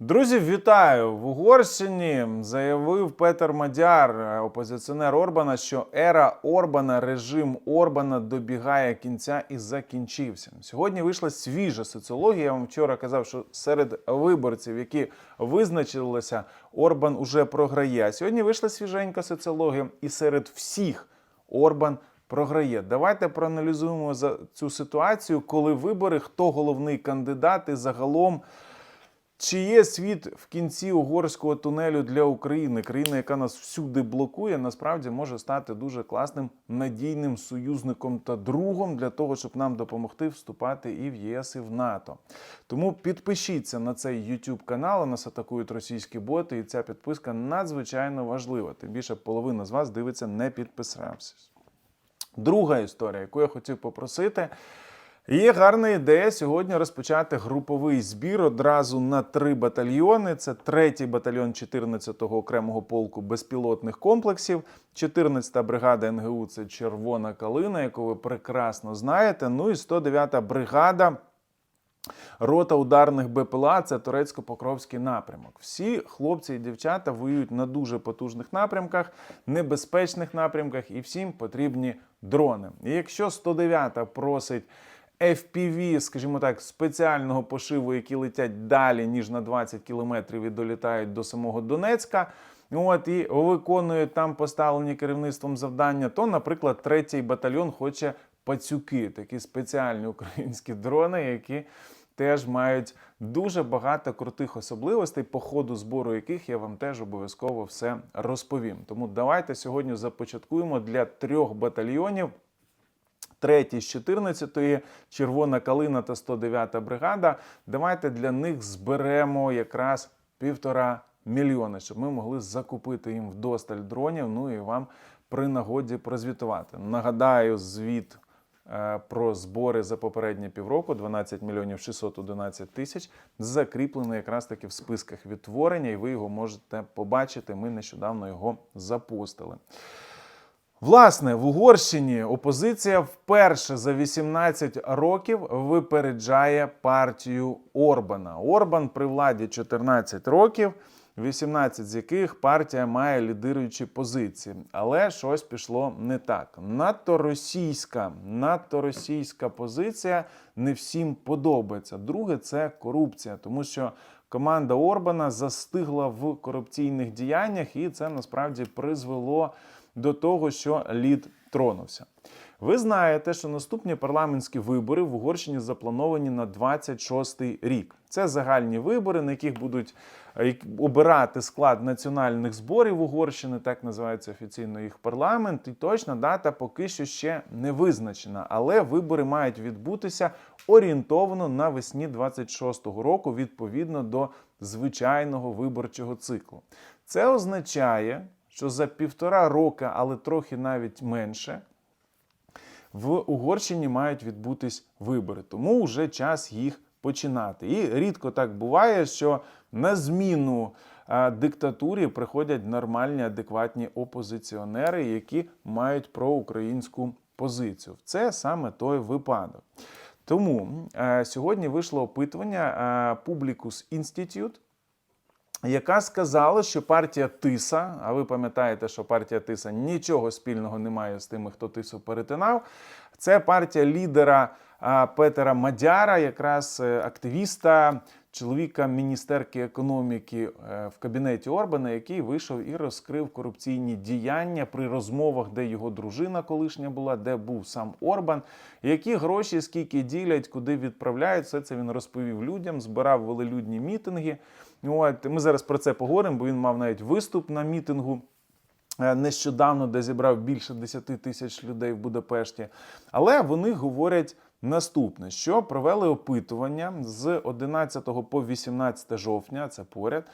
Друзі, вітаю! В Угорщині заявив Петер Мадяр, е, опозиціонер Орбана, що ера Орбана, режим Орбана добігає кінця і закінчився. Сьогодні вийшла свіжа соціологія. Я вам вчора казав, що серед виборців, які визначилися, Орбан уже програє. А сьогодні вийшла свіженька соціологія, і серед всіх Орбан програє. Давайте проаналізуємо за цю ситуацію, коли вибори, хто головний кандидат і загалом. Чи є світ в кінці угорського тунелю для України? Країна, яка нас всюди блокує, насправді може стати дуже класним надійним союзником та другом для того, щоб нам допомогти вступати і в ЄС, і в НАТО. Тому підпишіться на цей YouTube канал. Нас атакують російські боти, і ця підписка надзвичайно важлива. Тим більше половина з вас дивиться, не підписавшись. Друга історія, яку я хотів попросити. Є гарна ідея сьогодні розпочати груповий збір одразу на три батальйони. Це третій батальйон 14-го окремого полку безпілотних комплексів, 14-та бригада НГУ це Червона Калина, яку ви прекрасно знаєте. Ну і 109-та бригада. Рота ударних БПЛА це турецько-покровський напрямок. Всі хлопці і дівчата воюють на дуже потужних напрямках, небезпечних напрямках, і всім потрібні дрони. І якщо 109-та просить FPV, скажімо так, спеціального пошиву, які летять далі, ніж на 20 кілометрів і долітають до самого Донецька. От і виконують там поставлені керівництвом завдання, то, наприклад, третій батальйон хоче пацюки, такі спеціальні українські дрони, які теж мають дуже багато крутих особливостей, по ходу збору яких я вам теж обов'язково все розповім. Тому давайте сьогодні започаткуємо для трьох батальйонів. Третій з 14-ї, Червона Калина та 109-та бригада. Давайте для них зберемо якраз півтора мільйони, щоб ми могли закупити їм вдосталь дронів. Ну і вам при нагоді прозвітувати. Нагадаю, звіт е, про збори за попередні півроку 12 мільйонів 611 тисяч закріплений якраз таки в списках відтворення, і ви його можете побачити. Ми нещодавно його запустили. Власне, в Угорщині опозиція вперше за 18 років випереджає партію Орбана. Орбан при владі 14 років, 18 з яких партія має лідируючі позиції. Але щось пішло не так. Надто російська, надто російська позиція не всім подобається. Друге це корупція, тому що команда Орбана застигла в корупційних діяннях, і це насправді призвело до того, що лід тронувся. Ви знаєте, що наступні парламентські вибори в Угорщині заплановані на 26-й рік. Це загальні вибори, на яких будуть е, обирати склад національних зборів Угорщини, так називається офіційно їх парламент. І точна дата поки що ще не визначена. Але вибори мають відбутися орієнтовано навесні 26-го року, відповідно до звичайного виборчого циклу. Це означає, що за півтора роки, але трохи навіть менше, в Угорщині мають відбутись вибори. Тому вже час їх починати. І рідко так буває, що на зміну диктатурі приходять нормальні, адекватні опозиціонери, які мають проукраїнську позицію. Це саме той випадок. Тому е, сьогодні вийшло опитування е, Publicus Institute, яка сказала, що партія Тиса, а ви пам'ятаєте, що партія Тиса нічого спільного не має з тими, хто Тису перетинав. Це партія лідера Петера Мадяра, якраз е, активіста, чоловіка міністерки економіки е, в кабінеті Орбана, який вийшов і розкрив корупційні діяння при розмовах, де його дружина колишня була, де був сам Орбан, які гроші, скільки ділять, куди відправляють. Все це він розповів людям, збирав велелюдні мітинги. От ми зараз про це поговоримо, бо він мав навіть виступ на мітингу. е, Нещодавно, де зібрав більше 10 тисяч людей в Будапешті. Але вони говорять наступне: що провели опитування з 11 по 18 жовтня, це поряд.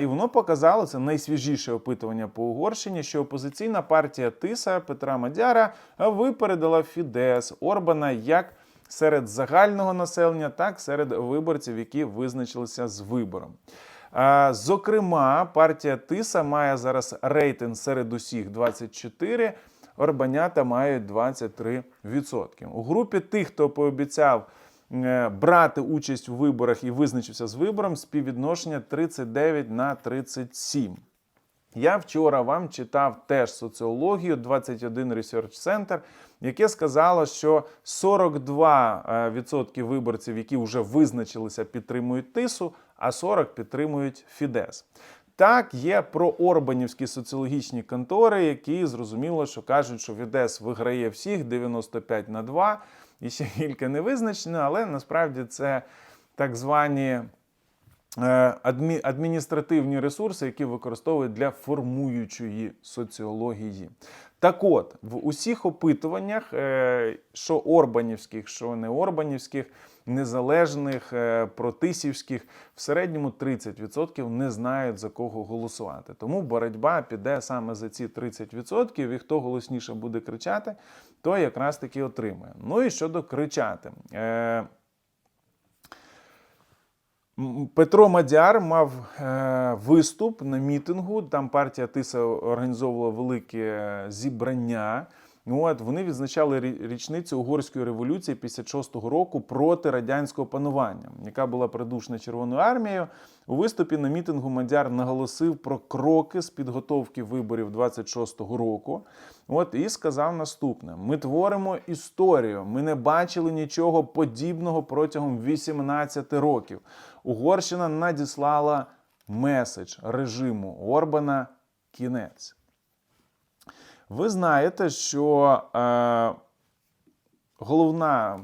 І воно показало це найсвіжіше опитування по Угорщині, що опозиційна партія Тиса Петра Мадяра випередила Фідес Орбана як серед загального населення, так серед виборців, які визначилися з вибором. Зокрема, партія Тиса має зараз рейтинг серед усіх 24, Орбанята мають 23%. У групі тих, хто пообіцяв е, брати участь у виборах і визначився з вибором співвідношення 39 на 37. Я вчора вам читав теж соціологію 21 Research Center, яке сказало, що 42% виборців, які вже визначилися, підтримують тису, а 40 підтримують Фідес. Так, є проорбанівські соціологічні контори, які зрозуміло, що кажуть, що Фідес виграє всіх 95 на 2, і ще кілька не визначено, але насправді це так звані е, адмі- адміністративні ресурси, які використовують для формуючої соціології. Так от, в усіх опитуваннях, е, що Орбанівських, що не Орбанівських, незалежних, е, протисівських, в середньому 30% не знають за кого голосувати. Тому боротьба піде саме за ці 30%, і хто голосніше буде кричати, то якраз таки отримує. Ну і щодо кричати. Е, Петро Мадяр мав е, виступ на мітингу. Там партія Тиса організовувала велике е, зібрання. Ну, От вони відзначали річницю угорської революції 56-го року проти радянського панування, яка була придушена Червоною армією. У виступі на мітингу Мадяр наголосив про кроки з підготовки виборів 26-го року. От і сказав наступне: ми творимо історію. Ми не бачили нічого подібного протягом 18 років. Угорщина надіслала меседж режиму Орбана кінець. Ви знаєте, що е, головна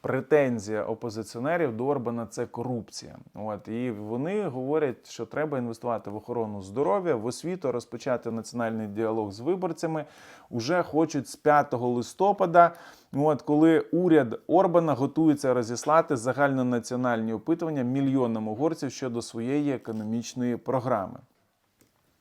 претензія опозиціонерів до Орбана це корупція. От і вони говорять, що треба інвестувати в охорону здоров'я, в освіту, розпочати національний діалог з виборцями. Уже хочуть з 5 листопада. От коли уряд Орбана готується розіслати загальнонаціональні опитування мільйонам угорців щодо своєї економічної програми.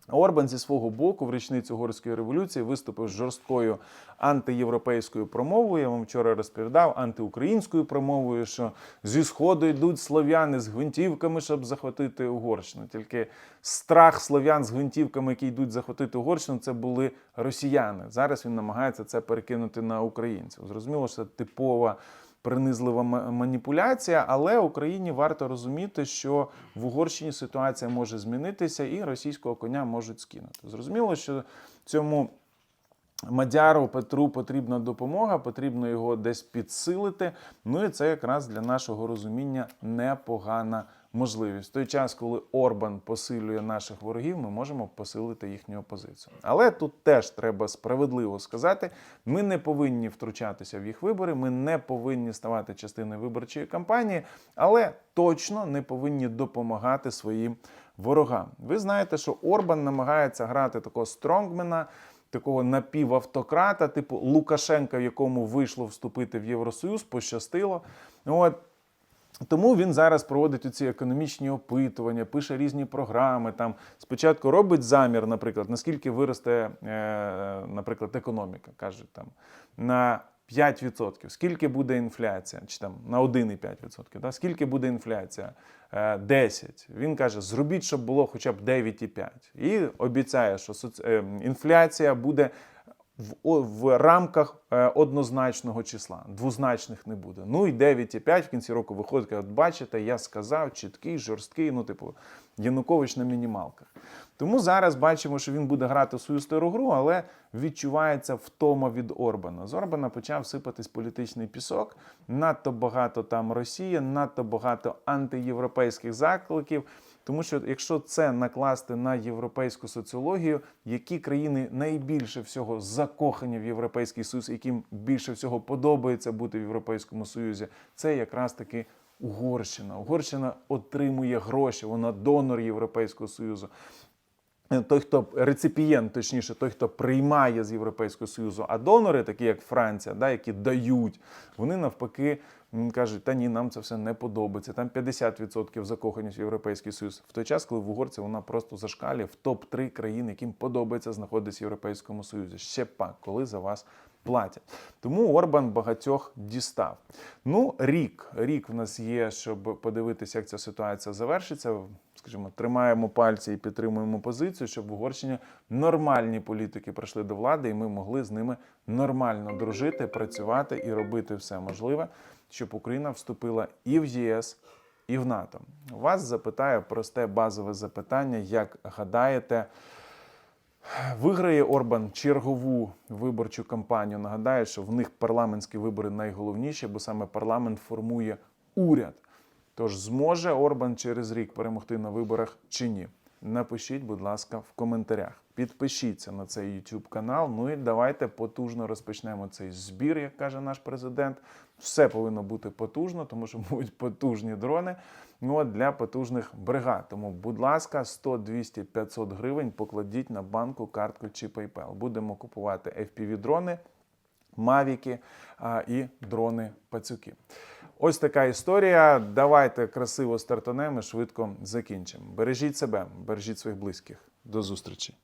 Орбан зі свого боку в річницю угорської революції виступив з жорсткою антиєвропейською промовою. Я вам вчора розповідав антиукраїнською промовою, що зі сходу йдуть слов'яни з гвинтівками, щоб захватити Угорщину. Тільки страх слов'ян з гвинтівками, які йдуть захватити Угорщину, це були росіяни. Зараз він намагається це перекинути на українців. Зрозуміло, що це типова принизлива маніпуляція, але Україні варто розуміти, що в Угорщині ситуація може змінитися і російського коня можуть скинути. Зрозуміло, що цьому Мадяру Петру потрібна допомога, потрібно його десь підсилити. Ну і це якраз для нашого розуміння непогана можливість. В той час, коли Орбан посилює наших ворогів, ми можемо посилити їхню опозицію. Але тут теж треба справедливо сказати: ми не повинні втручатися в їх вибори, ми не повинні ставати частиною виборчої кампанії, але точно не повинні допомагати своїм ворогам. Ви знаєте, що Орбан намагається грати такого стронгмена такого напівавтократа, типу Лукашенка, в якому вийшло вступити в Євросоюз, пощастило. От. Тому він зараз проводить ці економічні опитування, пише різні програми. Там спочатку робить замір, наприклад, наскільки виросте, е, наприклад, економіка, кажуть там на 5%. Скільки буде інфляція? Чи там на 1,5%? Да? Скільки буде інфляція? Е, 10. Він каже: зробіть, щоб було хоча б 9,5. І обіцяє, що е, інфляція буде в, в рамках е, однозначного числа. Двозначних не буде. Ну і 9,5 в кінці року виходить, от бачите, я сказав, чіткий, жорсткий, ну, типу, Янукович на мінімалках. Тому зараз бачимо, що він буде грати в свою стару гру, але відчувається втома від Орбана. З Орбана почав сипатись політичний пісок. Надто багато там Росії, надто багато антиєвропейських закликів. Тому що якщо це накласти на європейську соціологію, які країни найбільше всього закохані в Європейський Союз, яким більше всього подобається бути в Європейському Союзі, це якраз таки Угорщина. Угорщина отримує гроші, вона донор Європейського Союзу. Той, хто реципієнт, точніше, той, хто приймає з Європейського Союзу, а донори, такі як Франція, да, які дають, вони навпаки м, кажуть, та ні, нам це все не подобається. Там 50% закоханість в Європейський Союз. В той час, коли в угорці вона просто зашкалює в топ-3 країн, яким подобається знаходитися в Європейському Союзі. Ще пак, коли за вас платять. Тому Орбан багатьох дістав. Ну, рік. Рік в нас є, щоб подивитися, як ця ситуація завершиться. Скажімо, тримаємо пальці і підтримуємо позицію, щоб в Угорщині нормальні політики прийшли до влади, і ми могли з ними нормально дружити, працювати і робити все можливе, щоб Україна вступила і в ЄС, і в НАТО. Вас запитаю просте базове запитання: як гадаєте, Виграє Орбан чергову виборчу кампанію. Нагадаю, що в них парламентські вибори найголовніші, бо саме парламент формує уряд. Тож зможе Орбан через рік перемогти на виборах чи ні? Напишіть, будь ласка, в коментарях. Підпишіться на цей YouTube канал. Ну і давайте потужно розпочнемо цей збір, як каже наш президент. Все повинно бути потужно, тому що будуть потужні дрони. Ну для потужних бригад. Тому, будь ласка, 100, 200, 500 гривень покладіть на банку, картку чи PayPal. Будемо купувати FPV-дрони, мавіки а, і дрони пацюки. Ось така історія. Давайте красиво стартанемо, і швидко закінчимо. Бережіть себе, бережіть своїх близьких. До зустрічі.